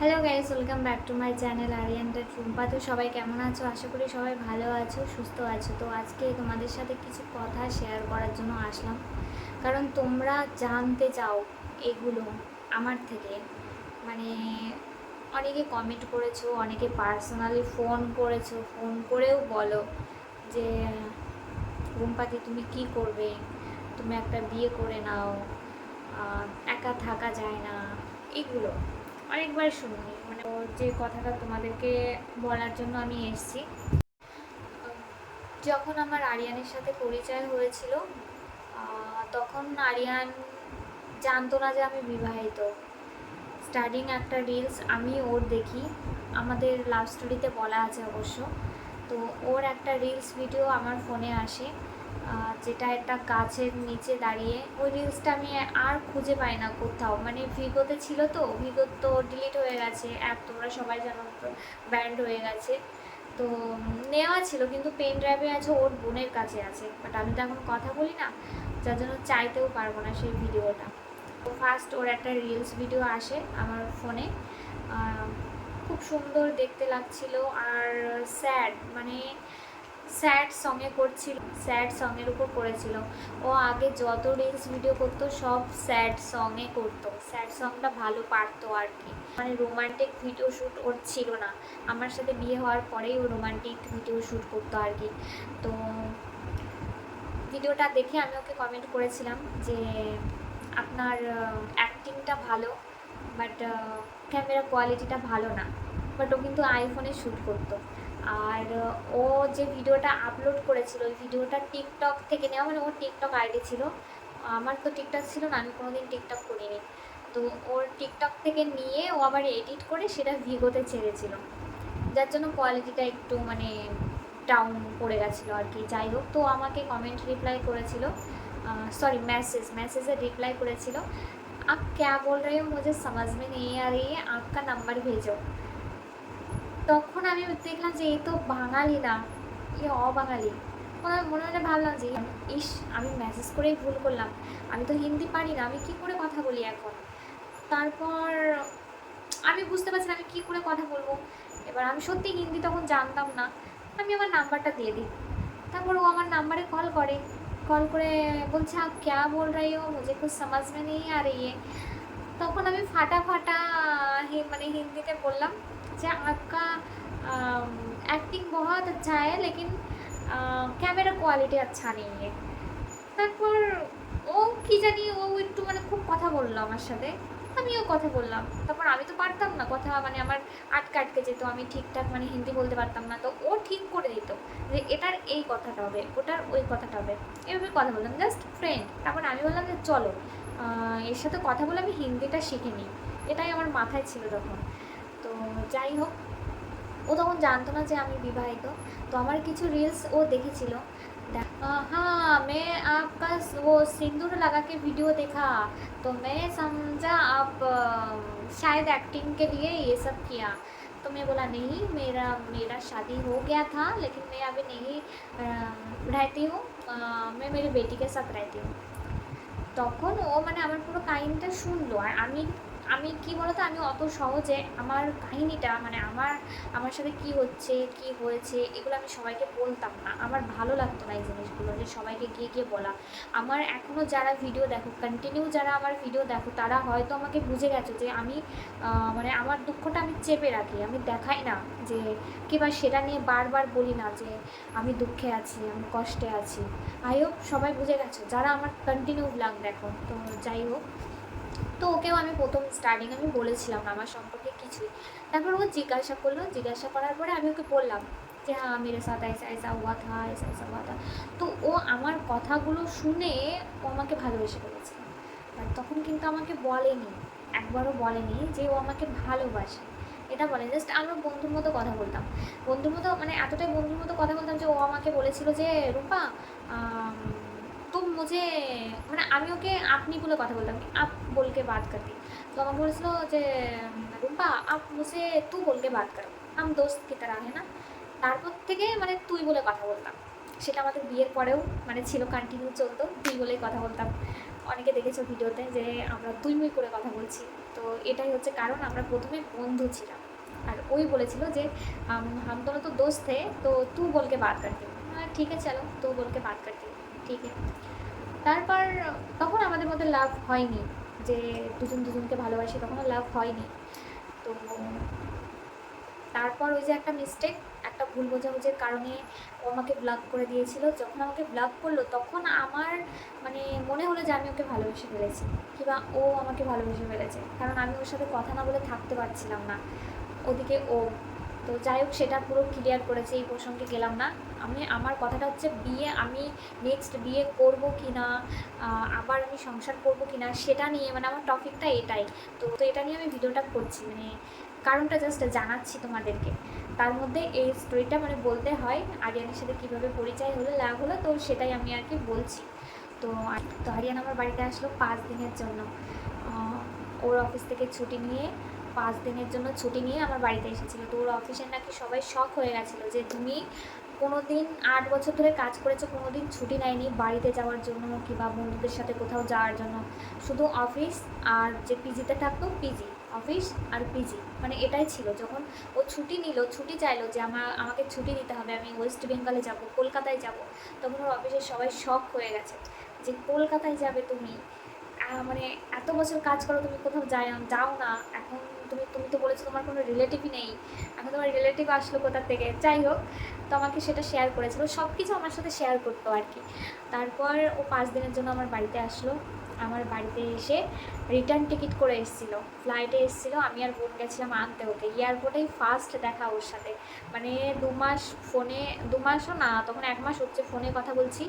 Hello guys welcome back to my channel আরিয়ানটা Tumpa তো সবাই কেমন আছো? আশা করি সবাই ভালো আছো, সুস্থ আছো। তো আজকে তোমাদের সাথে কিছু কথা শেয়ার করার জন্য আসলাম। কারণ তোমরা জানতে চাও এগুলো আমার থেকে। মানে অনেকে কমেন্ট করেছ, অনেকে পার্সোনালি ফোন করেছ। ফোন করেও বলো যে রুম্পাদি তুমি কি করবে? তুমি একটা বিয়ে করে নাও। একা থাকা যায় না। এগুলো। অনেকবার শুনি মানে ওর যে কথাটা তোমাদেরকে বলার জন্য আমি এসেছি। যখন আমার আরিয়ানের সাথে পরিচয় হয়েছিল তখন আরিয়ান জানতো না যে আমি বিবাহিত। স্টার্টিং একটা রিলস আমি ওর দেখি। আমাদের লাভ স্টোরিতে বলা আছে অবশ্য। তো ওর একটা রিলস ভিডিও আমার ফোনে আসে যেটা একটা গাছের নিচে দাঁড়িয়ে, ওই রিলসটা আমি আর খুঁজে পাই না কোথাও। মানে ভিগোতে ছিল তো, ভিগো তো ডিলিট হয়ে গেছে অ্যাপ তোমরা সবাই জানো ব্যান্ড হয়ে গেছে। তো নেওয়া ছিল, কিন্তু পেন ড্রাইভে আছে, ওর বোনের কাছে আছে। বাট আমি তো এখন কথা বলি না, যার জন্য চাইতেও পারব না সেই ভিডিওটা ফার্স্ট ওর একটা রিলস ভিডিও আসে আমার ফোনে খুব সুন্দর দেখতে লাগছিল আর স্যাড মানে স্যাড সঙ্গে করছিল, স্যাড সঙের উপর করেছিল। ও আগে যত রিলস ভিডিও করতো, সব স্যাড সঙ্গে করতো। স্যাড সংটা ভালো পারতো আর কি। মানে রোমান্টিক ভিডিও শ্যুট ওর ছিল না। আমার সাথে বিয়ে হওয়ার পরেই ও রোমান্টিক ভিডিও শ্যুট করতো আর কি। তো ভিডিওটা দেখে আমি ওকে কমেন্ট করেছিলাম যে, আপনার অ্যাক্টিংটা ভালো বাট ক্যামেরা কোয়ালিটিটা ভালো না। বাট ও কিন্তু আইফোনে শ্যুট করতো আর ও যে ভিডিওটা আপলোড করেছিল ওই ভিডিওটা টিকটক থেকে নেওয়া মানে ওর টিকটক আইডি ছিল আমার তো টিকটক ছিল না আমি কোনোদিন টিকটক করিনি তো ওর টিকটক থেকে নিয়ে ও আবার এডিট করে সেটা ভিগোতে ছেড়েছিল যার জন্য কোয়ালিটিটা একটু মানে ডাউন পড়ে গেছিলো আর কি যাই হোক তো আমাকে কমেন্ট রিপ্লাই করেছিল सॉरी मैसेज मैसेज रिप्लाई করেছিল आप क्या बोल रहे हो मुझे समझ में नहीं आ रही है आपका नंबर भेजो তখন আমি দেখলাম যে এই তো বাঙালি না, এ অবাঙালি। ওনার মনে মনে ভাবলাম যে, ইস, আমি মেসেজ করেই ভুল করলাম। আমি তো হিন্দি পারি না, আমি কি করে কথা বলি এখন? তারপর আমি বুঝতে পারছি না আমি কী করে কথা বলব। এবার আমি সত্যি হিন্দি তখন জানতাম না, আমি আমার নাম্বারটা দিয়ে দিই। তারপর ও আমার নাম্বারে কল করে। কল করে বলছে, আপ ক্যা বল রাই ও মুঝে কুছ সমাজ মে নেই আর ইয়ে তখন আমি ফাটা ফাটা মানে হিন্দিতে বললাম যে आपका एक्टिंग बहुत अच्छा है लेकिन कैमरा क्वालिटी अच्छा नहीं है তারপর ও কি জানি ও একটু মানে খুব কথা বললো আমার সাথে আমিও কথা বললাম তারপর আমি তো পারতাম না কথা মানে আমার আটকে আটকে যেত আমি ঠিকঠাক মানে হিন্দি বলতে পারতাম না তো ও ঠিক করে দিত যে এটার এই কথাটা হবে ওটার ওই কথাটা হবে এভাবে কথা বললাম জাস্ট ফ্রেন্ড তারপর আমি বললাম যে চলো আহ, এর সাথে কথা বলে আমি হিন্দিটা শিখে নিই এটাই আমার মাথায় ছিল তখন তো যাই হোক ও তখন জানতো না যে আমি বিবাহিত তো আমার কিছু রিলস ও দেখেছিল দেখ- আহ, हाँ मैं आपका वो सिंदूर लगा के वीडियो देखा तो मैं समझा आप अ, शायद एक्टिंग के लिए ये सब किया तो मैं बोला नहीं मेरा मेरा शादी हो गया था लेकिन मैं अभी नहीं अ, रहती हूँ अ, मैं मेरी बेटी के साथ रहती हूँ তখন ও মানে আমার পুরো কাহিনিটা শুনলো আর আমি আমি, কি বলতো, আমি অত সহজে আমার কাহিনিটা মানে আমার আমার সাথে কি হচ্ছে, কি হয়েছে, এগুলো আমি সবাইকে বলতাম না। আমার ভালো লাগতো না এই জিনিসগুলো, যে সবাইকে গিয়ে গিয়ে বলা। আমার এখনও যারা ভিডিও দেখো কন্টিনিউ যারা আমার ভিডিও দেখো, তারা হয়তো আমাকে বুঝে গেছে যে আমি মানে আমার দুঃখটা আমি চেপে রাখি। আমি দেখাই না যে কিংবা সেটা নিয়ে বারবার বলি না যে, আমি দুঃখে আছি, আমি কষ্টে আছি। আই হোপ সবাই বুঝে গেছো। যারা আমার কন্টিনিউ ব্লগ দেখো, তো যাই হোক। তো ওকেও আমি প্রথম স্টার্টিং আমি বলেছিলাম না আমার সম্পর্কে কিছুই তারপর ও জিজ্ঞাসা করলো জিজ্ঞাসা করার পরে আমি ওকে বললাম যে হ্যাঁ মেরে সাথ ऐसा ऐसा हुआ था ऐसा ऐसा हुआ था তো ও আমার কথাগুলো শুনে ও আমাকে ভালোবেসে ফেলেছে আর তখন কিন্তু আমাকে বলেনি একবারও বলেনি যে ও আমাকে ভালোবাসে এটা বলে জাস্ট আমরা বন্ধুর মতো কথা বলতাম বন্ধুর মতো মানে এতটাই বন্ধুর মতো কথা বলতাম যে ও আমাকে বলেছিল যে রূপা আম, तुम मुझे মানে আমি ওকে আপনি বলে কথা বলতাম আপ বলকে বাত করতি তো আমাকে বলেছিল যে রূপা আপ মুঝে তু বলকে বাত করো हम दोस्त की तरह है ना তারপর থেকে মানে তুই বলে কথা বলতাম সেটা আমাদের বিয়ের পরেও মানে ছিল কন্টিনিউ চলতো তুই বলেই কথা বলতাম অনেকে দেখেছো ভিডিওতে যে আমরা তুই মুই করে কথা বলছি তো এটাই হচ্ছে কারণ আমরা প্রথমে বন্ধু ছিলাম আর ওই বলেছিল যে हम हम दोनों तो दोस्त थे तो तू बोल के बात करती हूँ हाँ ठीक है चलो ঠিক তারপর তখন আমাদের মধ্যে লাভ হয়নি, যে দুজন দুজনকে ভালোবাসি তখনও লাভ হয়নি। তো তারপর ওই যে একটা মিস্টেক একটা ভুল বোঝাবুঝির কারণে ও আমাকে ব্লক করে দিয়েছিল। যখন আমাকে ব্লক করল, তখন আমার মানে মনে হলো যে আমি ওকে ভালোবেসে ফেলেছি, কিংবা ও আমাকে ভালোবেসে ফেলেছে। কারণ আমি ওর সাথে কথা না বলে থাকতে পারছিলাম না। ওদিকে ও তো যাই হোক, সেটা পুরো ক্লিয়ার করেছে, এই প্রসঙ্গে গেলাম না। আমি, আমার কথাটা হচ্ছে বিয়ে, আমি নেক্সট বিয়ে করব কি না আবার আমি সংসার করব কি না সেটা নিয়ে মানে আমার টপিকটা এটাই। তো তো এটা নিয়ে আমি ভিডিওটা করছি মানে কারণটা জাস্ট জানাচ্ছি তোমাদেরকে। তার মধ্যে এই স্টোরিটা মানে বলতে হয়, আরিয়ানের সাথে কীভাবে পরিচয় হলো লাভ হলো, তো সেটাই আমি আর কি বলছি। তো তো আরিয়ান আমার বাড়িতে আসলো পাঁচ দিনের জন্য। ওর অফিস থেকে ছুটি নিয়ে পাঁচ দিনের জন্য ছুটি নিয়ে আমার বাড়িতে এসেছিল। তো ওর অফিসের নাকি সবাই শখ হয়ে গেছিল যে তুমি কোনো দিন আট বছর ধরে কাজ করেছ কোনো দিন ছুটি নেয়নি বাড়িতে যাওয়ার জন্য কিংবা বন্ধুদের সাথে কোথাও যাওয়ার জন্য। শুধু অফিস আর যে পিজিতে থাকতো পিজি অফিস আর পিজি মানে এটাই ছিল, যখন ও ছুটি নিল, ছুটি চাইলো যে আমার আমাকে ছুটি নিতে হবে, আমি ওয়েস্ট বেঙ্গলে যাব, কলকাতায় যাব, তখন ওর অফিসের সবাই শখ হয়ে গেছে যে কলকাতায় যাবে তুমি? মানে এত বছর কাজ করো, তুমি কোথাও যাই যাও না, এখন তুমি তুমি তো বলেছ তোমার কোনো রিলেটিভই নেই। এখন তোমার রিলেটিভ আসলো কোথার থেকে? যাই হোক, তো আমাকে সেটা শেয়ার করেছিল। সব কিছু আমার সাথে শেয়ার করতো আর কি। তারপর ও পাঁচ দিনের জন্য আমার বাড়িতে আসলো। আমার বাড়িতে এসে রিটার্ন টিকিট করে এসেছিল। ফ্লাইটে এসেছিল, আমি আর বোন গেছিলাম আনতে ওকে। এয়ারপোর্টেই ফার্স্ট দেখা ওর সাথে। মানে দু মাস ফোনে, দু মাসও না, তখন এক মাস হচ্ছে ফোনে কথা বলছি।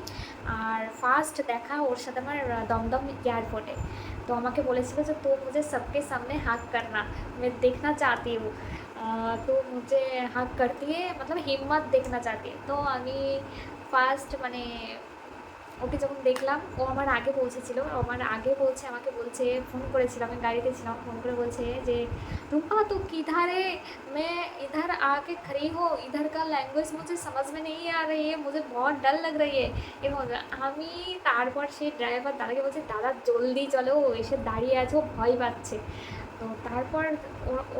আর ফার্স্ট দেখা ওর সাথে আমার দমদম এয়ারপোর্টে তো আমাকে বলেছিল যে তো মুঝে সবকে সামনে হাঁক করনা মানে দেখনা চাতি হুঁ তো মুঝে হাঁক করতি হ্যাঁ মতলব হিম্মত দেখনা চাতি তো আমি ফার্স্ট মানে ওকে যখন দেখলাম ও আমার আগে পৌঁছেছিল ও আমার আগে পৌঁছে আমাকে বলছে ফোন করেছিল আমি গাড়িতে ছিলাম ফোন করে বলছে যে रूपा तू किधर है मैं इधर आके खड़ी हो इधर का लैंग्वेज मुझे समझ में नहीं आ रही है मुझे बहुत डर लग रही है এবং আমি তারপর সেই ড্রাইভার দাদাকে বলছি দাদা জলদি চলো ও এসে দাঁড়িয়ে আছে ও ভয় পাচ্ছে তো তারপর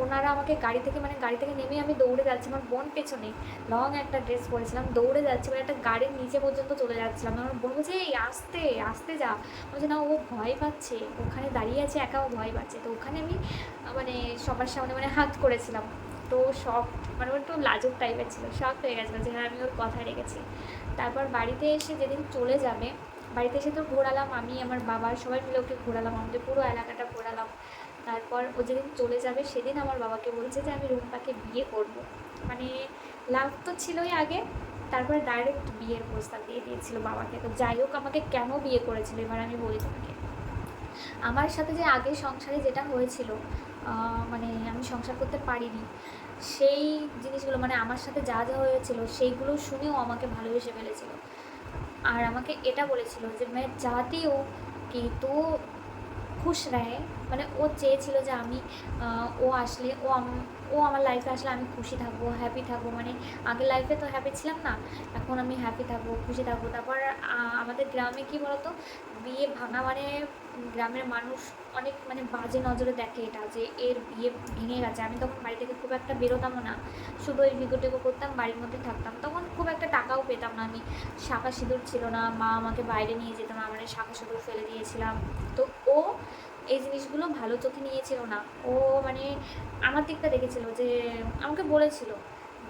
ওনারা আমাকে গাড়ি থেকে মানে গাড়ি থেকে নেমে আমি দৌড়ে যাচ্ছি। আমার বোন পেছনে, লং একটা ড্রেস পরেছিলাম, দৌড়ে যাচ্ছি মানে একটা গাড়ির নিচে পর্যন্ত চলে যাচ্ছিলাম। আমার বোন বলছে, এই, আসতে আসতে যা। বলছে, না, ও ভয় পাচ্ছে, ওখানে দাঁড়িয়ে আছে একা ও ভয় পাচ্ছে। তো ওখানে আমি মানে সবার সামনে মানে হাত করেছিলাম। তো শখ মানে একটু লাজুক টাইপের ছিল শখ হয়ে গেছিল যে হ্যাঁ আমি ওর কথা রেখেছি। তারপর বাড়িতে এসে যেদিন চলে যাবে, বাড়িতে এসে তো ঘোরালাম আমি, আমার বাবা, সবাই মিলে ওকে ঘোরালাম, আমাদের পুরো এলাকাটা ঘোরালাম। তারপর ও যেদিন চলে যাবে সেদিন আমার বাবাকে বলছে যে আমি রুম্পাকে বিয়ে করব মানে লাভ তো ছিলই আগে তারপরে ডাইরেক্ট বিয়ের প্রস্তাব দিয়ে দিয়েছিল বাবাকে তো যাই হোক আমাকে কেন বিয়ে করেছিল এবার আমি বলি তোমাকে আমার সাথে যে আগে সংসারে যেটা হয়েছিল আহ, মানে আমি সংসার করতে পারিনি সেই জিনিসগুলো মানে আমার সাথে যা যা হয়েছিল সেইগুলো শুনেও আমাকে ভালোবেসে ফেলেছিল আর আমাকে এটা বলেছিল যে मैं चाहती हूँ कि तू খুশ রায় মানে ও চেয়েছিল যে আমি ও আসলে, ও ও আমার লাইফে আসলে আমি খুশি থাকব হ্যাপি থাকব। মানে আগের লাইফে তো হ্যাপি ছিলাম না, এখন আমি হ্যাপি থাকব, খুশি থাকব। তারপর আমাদের গ্রামে কি বলতো, বিয়ে ভাঙা মানে গ্রামের মানুষ অনেক মানে বাজে নজরে দেখে এটা যে এর বিয়ে ভেঙে গেছে। আমি তখন বাড়ি থেকে খুব একটা বেরোতামও না, শুধু ওই ভিগো টেগো করতাম, বাড়ির মধ্যে থাকতাম। তখন খুব একটা টাকাও পেতাম না, আমি শাখা সিঁদুর ছিল না, মা আমাকে বাইরে নিয়ে যেতাম না মানে শাখা সিঁদুর ফেলে দিয়েছিলাম। তো ও এই জিনিসগুলো ভালো চোখে নিয়েছিল না। ও মানে আমার দিকটা দেখেছিল যে আমাকে বলেছিল,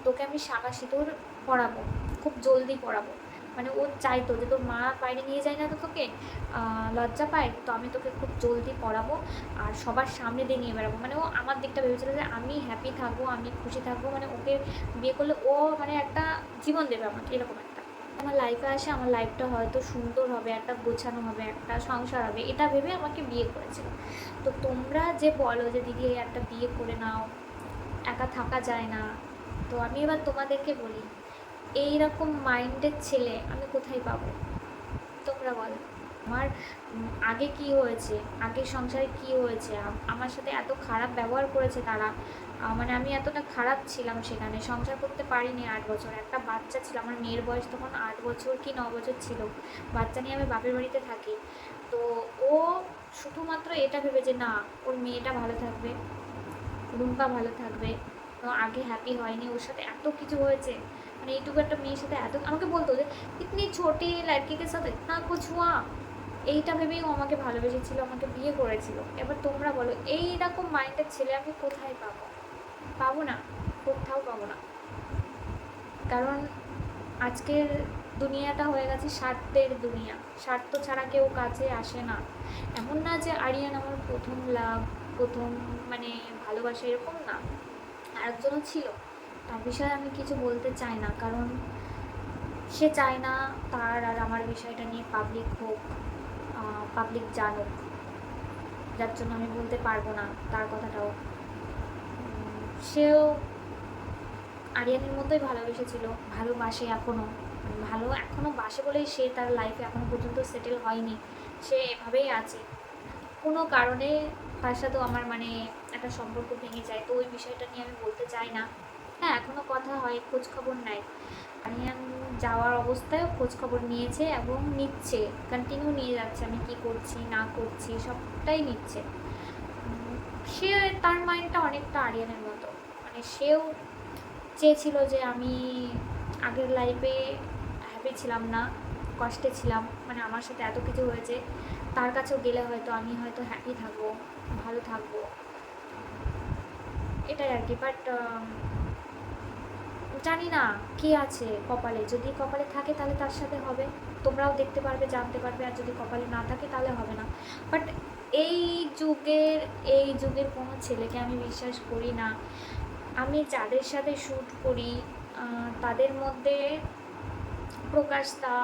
তোকে আমি শাখা সিঁদুর পড়াবো, খুব জলদি পড়াবো। মানে ও চাইতো যে তোর মা বাইরে নিয়ে যায় না তো তোকে লজ্জা পায়, তো আমি তোকে খুব জলদি পড়াবো আর সবার সামনে দিয়ে নিয়ে বেড়াবো। মানে ও আমার দিকটা ভেবেছিল যে আমি হ্যাপি থাকব, আমি খুশি থাকব মানে ওকে বিয়ে করলে ও মানে একটা জীবন দেবে আমাকে, এরকম একটা। আমার লাইফে আসে, আমার লাইফটা হয়তো সুন্দর হবে, একটা গোছানো হবে, একটা সংসার হবে, এটা ভেবে আমাকে বিয়ে করেছিল। তো তোমরা যে বলো যে, দিদি একটা বিয়ে করে নাও, একা থাকা যায় না। তো আমি এবার তোমাদেরকে বলি এই রকম মাইন্ডের ছেলে আমি কোথায় পাবো? তোমরা বলো। আমার আগে কি হয়েছে? আগের সংসারে কি হয়েছে? আমার সাথে এত খারাপ ব্যবহার করেছে তারা। মানে আমি এতটা খারাপ ছিলাম সেখানে। সংসার করতে পারিনি আট বছর। একটা বাচ্চা ছিল। আমার মেয়ের বয়স তখন আট বছর কি ন বছর ছিল। বাচ্চা নিয়ে আমি বাপের বাড়িতে থাকি। তো ও শুধুমাত্র এটা ভেবে যে, না, ওর মেয়েটা ভালো থাকবে। রুম্পা ভালো থাকবে। আগে হ্যাপি হয়নি। ওর সাথে এত কিছু হয়েছে। মানে এইটুকু একটা মেয়ের সাথে এত আমাকে বলতো যে, ইতনি ছোটি লড়কিকে সাথে না কুছ হুয়া এইটা ভেবেই ও আমাকে ভালোবেসেছিল, আমাকে বিয়ে করেছিল। এবার তোমরা বলো এই রকম মাইন্ডের ছেলে আমি কোথায় পাবো? পাবো না, কোথাও পাবো না। কারণ আজকের দুনিয়াটা হয়ে গেছে স্বার্থের দুনিয়া। স্বার্থ ছাড়া কেউ কাছে আসে না। এমন না যে আরিয়ান আমার প্রথম লাভ প্রথম মানে ভালোবাসা, এরকম না। আরেকজনও ছিল। তার বিষয়ে আমি কিছু বলতে চাই না, কারণ সে চায় না তার আর আমার বিষয়টা নিয়ে পাবলিক হোক। পাবলিক জানুক। যার জন্য আমি বলতে পারব না তার কথাটাও। সেও আরিয়ানের মতোই ভালোবেসেছিল ভালোবাসে এখনও ভালো এখনও বাসে বলেই সে তার লাইফে এখনও পর্যন্ত সেটেল হয়নি। সে এভাবেই আছে। কোনো কারণে তার সাথেও আমার মানে একটা সম্পর্ক ভেঙে যায়। তো ওই বিষয়টা নিয়ে আমি বলতে চাই না। হ্যাঁ এখনও কথা হয়, খোঁজ খবর নেয়। আরিয়ান যাওয়ার অবস্থায় খোঁজ খবর নিয়েছে এবং নিচ্ছে কন্টিনিউ নিয়ে যাচ্ছে, আমি কি করছি, না করছি, সবটাই নিচ্ছে। সে তার মাইন্ডটা অনেকটা আরিয়ানের মতো। মানে সেও চেয়েছিল যে আমি আগের লাইফে হ্যাপি ছিলাম না, কষ্টে ছিলাম মানে আমার সাথে এত কিছু হয়েছে, তার কাছেও গেলে হয়তো আমি হয়তো হ্যাপি থাকব, ভালো থাকব। এটাই আর কি বাট জানি না কে আছে কপালে। যদি কপালে থাকে তাহলে তার সাথে হবে। তোমরাও দেখতে পারবে, জানতে পারবে, আর যদি কপালে না থাকে তাহলে হবে না। বাট এই যুগের এই যুগের কোনো ছেলেকে আমি বিশ্বাস করি না। আমি যাদের সাথে শ্যুট করি তাদের মধ্যে প্রকাশ দা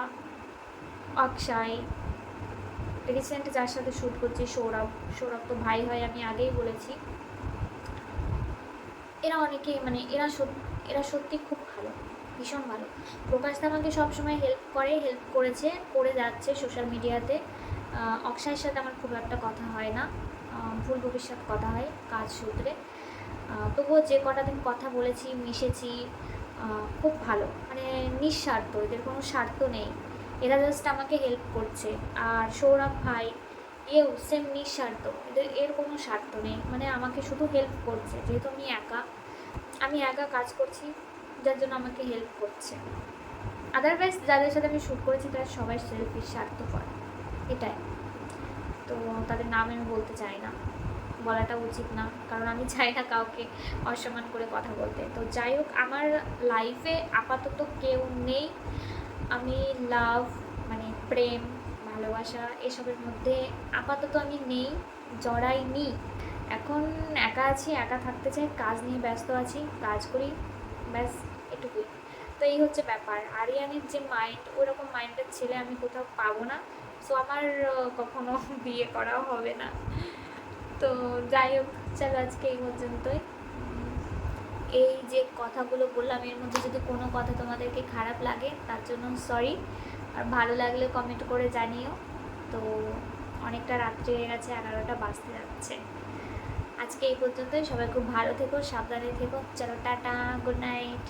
অক্ষয় রিসেন্ট যার সাথে শ্যুট করছি, সৌরভ সৌরভ তো ভাই হয় আমি আগেই বলেছি। এরা অনেকে মানে এরা সত্যি এরা সত্যি খুব ভালো, ভীষণ ভালো। প্রকাশ আমাকে সবসময় হেল্প করে হেল্প করেছে, করে যাচ্ছে সোশ্যাল মিডিয়াতে অক্ষয়ের সাথে আমার খুব একটা কথা হয় না ভুল ভবিষ্যৎ কথা হয় কাজ সূত্রে। তবুও যে কটা দিন কথা বলেছি, মিশেছি খুব ভালো। মানে নিঃস্বার্থ, এদের কোনো স্বার্থ নেই। এরা জাস্ট আমাকে হেল্প করছে। আর সৌরভ ভাই এও সেম নিঃস্বার্থ। এদের, এর কোনো স্বার্থ নেই। মানে আমাকে শুধু হেল্প করছে, যেহেতু আমি একা। আমি একা কাজ করছি, যার জন্য আমাকে হেল্প করছে। আদারওয়াইজ যাদের সাথে আমি শ্যুট করেছি, তারা সবাই সেলফিশ স্বার্থপর। এটাই। তো তাদের নাম আমি বলতে চাই না। বলাটা উচিত না, কারণ আমি চাই না কাউকে অসম্মান করে কথা বলতে। তো যাই হোক, আমার লাইফে আপাতত কেউ নেই। আমি লাভ মানে প্রেম, ভালোবাসা, এসবের মধ্যে আপাতত আমি নেই, জড়াইনি। এখন একা আছি, একা থাকতে চাই, কাজ নিয়ে ব্যস্ত আছি, কাজ করি, ব্যাস, এটুকুই। তো এই হচ্ছে ব্যাপার। আরিয়ানের যে মাইন্ড ওরকম মাইন্ডের ছেলে আমি কোথাও পাবো না। সো আমার কখনো বিয়ে করাও হবে না। তো যাই হোক, চলো আজকে এই পর্যন্তই। এই যে কথাগুলো বললাম, এর মধ্যে যদি কোনো কথা তোমাদেরকে খারাপ লাগে, তার জন্য সরি আর ভালো লাগলে কমেন্ট করে জানিও। তো অনেকটা রাত্রি হয়ে গেছে, এগারোটা বাজতে যাচ্ছে। আজকে এই পর্যন্তই। সবাই খুব ভালো থেকো সাবধানে থেকো। চলো টাটা গুড নাইট